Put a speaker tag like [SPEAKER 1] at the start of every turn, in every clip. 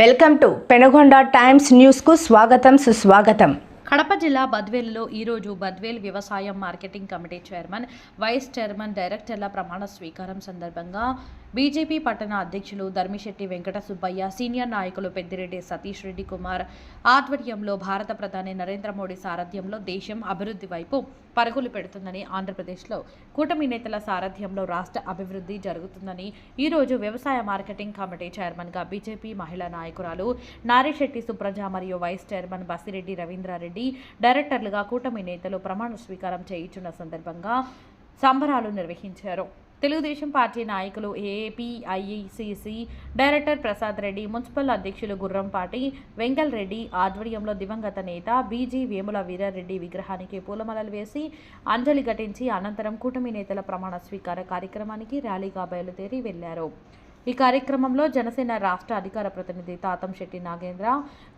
[SPEAKER 1] Welcome to Penagonda times న్యూస్కు స్వాగతం సుస్వాగతం.
[SPEAKER 2] కడప జిల్లా బద్వేలులో ఈరోజు బద్వేల్ వ్యవసాయం marketing committee chairman vice chairman డైరెక్టర్ల ప్రమాణ స్వీకారం సందర్భంగా బీజేపీ పట్టణ అధ్యక్షులు ధర్మిశెట్టి వెంకట సుబ్బయ్య సీనియర్ నాయకులు పెద్దిరెడ్డి సతీష్ రెడ్డి కుమార్. ఆధ్వర్యంలో భారత ప్రధాని నరేంద్ర మోడీ సారథ్యంలో దేశం అభివృద్ధి వైపు పరుగులు పెడుతుందని ఆంధ్రప్రదేశ్లో కూటమి నేతల సారథ్యంలో రాష్ట్ర అభివృద్ధి జరుగుతుందని ఈరోజు వ్యవసాయ మార్కెటింగ్ కమిటీ చైర్మన్గా బీజేపీ మహిళా నాయకురాలు నారిశెట్టి సుప్రజ మరియు వైస్ చైర్మన్ బసిరెడ్డి రవీంద్రారెడ్డి డైరెక్టర్లుగా కూటమి నేతలు ప్రమాణ స్వీకారం చేయించున్న సందర్భంగా సంబరాలు నిర్వహించారు. తెలుగుదేశం పార్టీ నాయకులు APIICC director Prasad Reddy municipal అధ్యక్షులు గుర్రంపాటి వెంకల్ రెడ్డి ఆధ్వర్యంలో దివంగత నేత బీజీ వేముల వీరారెడ్డి విగ్రహానికి పూలమాలలు వేసి అంజలి ఘటించి అనంతరం కూటమి నేతల ప్రమాణ స్వీకార కార్యక్రమానికి ర్యాలీగా బయలుదేరి వెళ్ళారు. ఈ కార్యక్రమంలో జనసేన రాష్ట్ర అధికార ప్రతినిధి తాతం శెట్టి నాగేంద్ర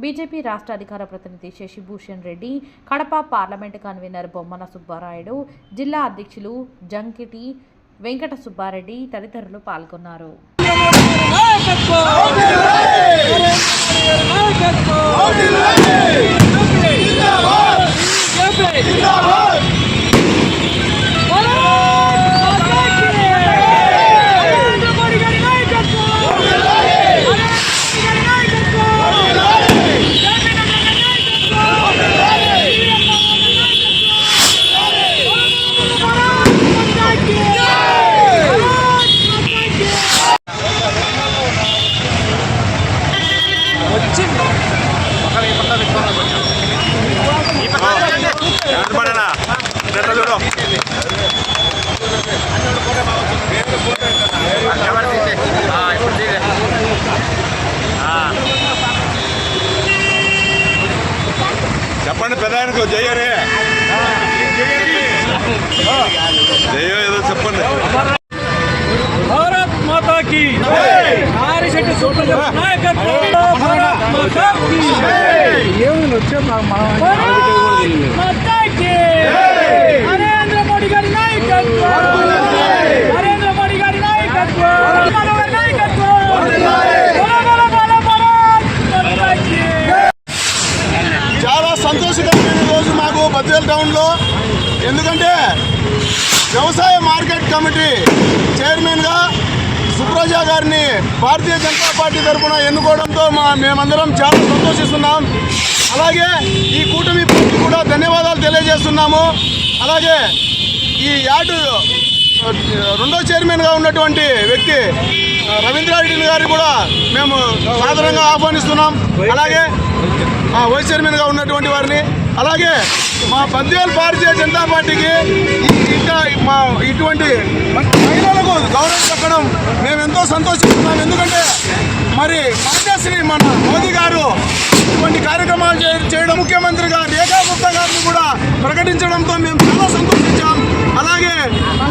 [SPEAKER 2] బీజేపీ రాష్ట్ర అధికార ప్రతినిధి శశిభూషణ్ రెడ్డి కడప పార్లమెంటు కన్వీనర్ బొమ్మన సుబ్బారాయుడు జిల్లా అధ్యక్షులు జంకిటి వెంకట సుబ్బారెడ్డి తదితరులు పాల్గొన్నారు.
[SPEAKER 3] వెనకబడనా చెప్పండి పెద్ద ఆయనకు జయ్యరే జయ ఏదో చెప్పండి.
[SPEAKER 4] భారత్ మాతా కి నారిశెట్టి నాయకత్వం. భారత్ భారత్ మాతా కి నరేంద్ర మోడీ గారి నాయకత్వం నరేంద్ర మోడీ గారి నాయకత్వం మన గారి నాయకత్వం బల బల బల భారత్ మాతా కి
[SPEAKER 5] చాలా సంతోషకరమైన రోజు మాకు బద్వేల్ టౌన్లో ఎందుకంటే వ్యవసాయ మార్కెట్ కమిటీ చైర్మన్గా సుప్రజా గారిని భారతీయ జనతా పార్టీ తరఫున ఎన్నుకోవడంతో మా మేమందరం చాలా సంతోషిస్తున్నాం. అలాగే ఈ కూటమి పార్టీ కూడా ధన్యవాదాలు తెలియజేస్తున్నాము. అలాగే ఈ యాడ్ రెండో చైర్మన్గా ఉన్నటువంటి వ్యక్తి రవీంద్రారెడ్డి గారిని కూడా మేము సాధారణంగా ఆహ్వానిస్తున్నాం. అలాగే వైస్ చైర్మన్గా ఉన్నటువంటి వారిని. అలాగే మా పద్వేలు భారతీయ జనతా పార్టీకి ఇంకా మా ఇటువంటి మహిళలకు గౌరవం చెప్పడం మేము ఎంతో సంతోషిస్తున్నాం. ఎందుకంటే మరి మాన్యశ్రీ మన మోదీ గారు ఇటువంటి కార్యక్రమాలు చే- చేయడం ముఖ్యమంత్రిగా రేఖా గుప్తా గారిని కూడా ప్రకటించడంతో మేము చాలా సంతోషించాం. అలాగే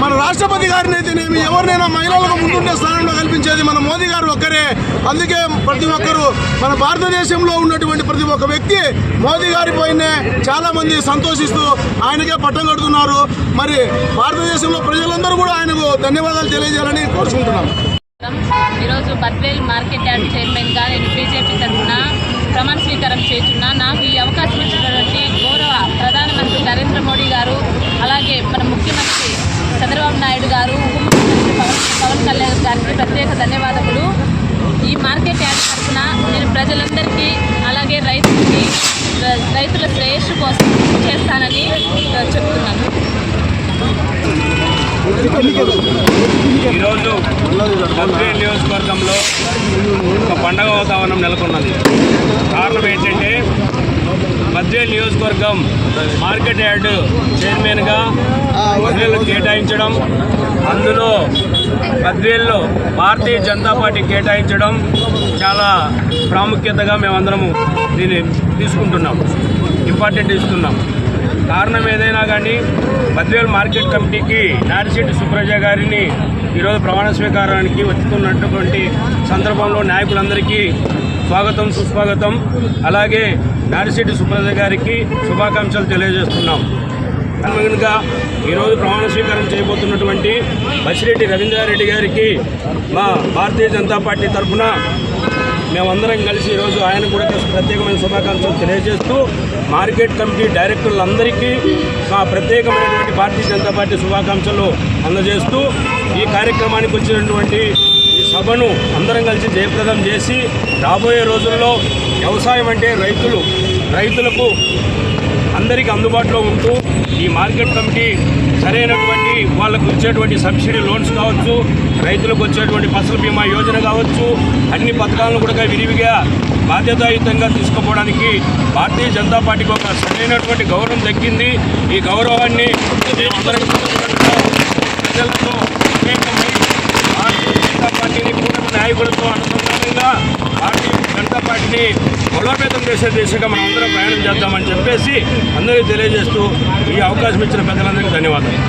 [SPEAKER 5] మన రాష్ట్రపతి గారిని అయితేనేమి ఎవరినైనా మహిళలకు ముందుండే స్థానంలో కల్పించేది మన మోదీ గారు ఒక్కరే. అందుకే ప్రతి ఒక్కరు మన భారతదేశంలో ఉన్నటువంటి ప్రతి ఒక్క వ్యక్తి మోదీ గారి పైనే చాలామంది సంతోషిస్తూ ఆయనకే పట్టం కడుతున్నారు. మరి భారతదేశంలో ప్రజలందరూ కూడా ఆయనకు ధన్యవాదాలు తెలియజేయాలని కోరుకుంటున్నాం
[SPEAKER 6] ఈరోజు బద్వేల్ మార్కెట్ యార్డ్ చైర్మన్గా నేను బీజేపీ తరఫున ప్రమాణ స్వీకారం చేస్తున్నా. నాకు ఈ అవకాశం ఇచ్చినటువంటి గౌరవ ప్రధానమంత్రి నరేంద్ర మోడీ గారు అలాగే మన ముఖ్యమంత్రి చంద్రబాబు నాయుడు గారు ఉప ముఖ్యమంత్రి పవన్ పవన్ కళ్యాణ్ గారికి ప్రత్యేక ధన్యవాదములు ఈ మార్కెట్ యార్డ్ తరఫున నేను ప్రజలందరికీ అలాగే రైతులకి రైతుల శ్రేయస్సు కోసం చేస్తానని చెప్తున్నాను.
[SPEAKER 4] ఈరోజు బద్వేల్ నియోజకవర్గంలో ఒక పండగ వాతావరణం నెలకొన్నది. కారణం ఏంటంటే బద్వేల్ నియోజకవర్గం మార్కెట్ యార్డ్ చైర్మన్గా బద్వేలు కేటాయించడం అందులో బద్వేల్లో భారతీయ జనతా పార్టీ కేటాయించడం చాలా ప్రాముఖ్యతగా మేమందరము దీన్ని తీసుకుంటున్నాం ఇంపార్టెంట్ ఇస్తున్నాం. కారణం ఏదైనా కానీ బద్వేల్ మార్కెట్ కమిటీకి నారిశెట్టి సుప్రజ గారిని ఈరోజు ప్రమాణ స్వీకారానికి వస్తున్నటువంటి సందర్భంలో నాయకులందరికీ స్వాగతం సుస్వాగతం. అలాగే నారిశెట్టి సుప్రజ గారికి శుభాకాంక్షలు తెలియజేస్తున్నాం. అనుగుణంగా ఈరోజు ప్రమాణ స్వీకారం చేయబోతున్నటువంటి బసిరెడ్డి రవీంద్రారెడ్డి గారికి మా భారతీయ జనతా పార్టీ తరఫున మేమందరం కలిసి ఈరోజు ఆయన కూడా ప్రత్యేకమైన శుభాకాంక్షలు తెలియజేస్తూ మార్కెట్ కమిటీ డైరెక్టర్లందరికీ మా ప్రత్యేకమైనటువంటి భారతీయ జనతా పార్టీ శుభాకాంక్షలు అందజేస్తూ ఈ కార్యక్రమానికి వచ్చినటువంటి సభను అందరం కలిసి జయప్రదం చేసి రాబోయే రోజుల్లో వ్యవసాయం అంటే రైతులు రైతులకు అందరికీ అందుబాటులో ఉంటూ ఈ మార్కెట్ కమిటీ సరైనటువంటి వాళ్ళకు వచ్చేటువంటి సబ్సిడీ లోన్స్ కావచ్చు రైతులకు వచ్చేటువంటి ఫసల్ బీమా యోజన కావచ్చు అన్ని పథకాలను కూడా విరివిగా బాధ్యతాయుతంగా తీసుకుపోవడానికి భారతీయ జనతా పార్టీకి ఒక సరైనటువంటి గౌరవం దక్కింది. ఈ గౌరవాన్ని ప్రజలతో మమేకమై భారతీయ జనతా పార్టీని కూటమి నాయకులతో అనుసంధానంగా పార్టీ జనతా పార్టీని బలోపేతం చేసే దిశగా మనం అందరం ప్రయాణం చేద్దామని చెప్పేసి అందరికీ తెలియజేస్తూ ఈ అవకాశం ఇచ్చిన పెద్దలందరికీ ధన్యవాదాలు.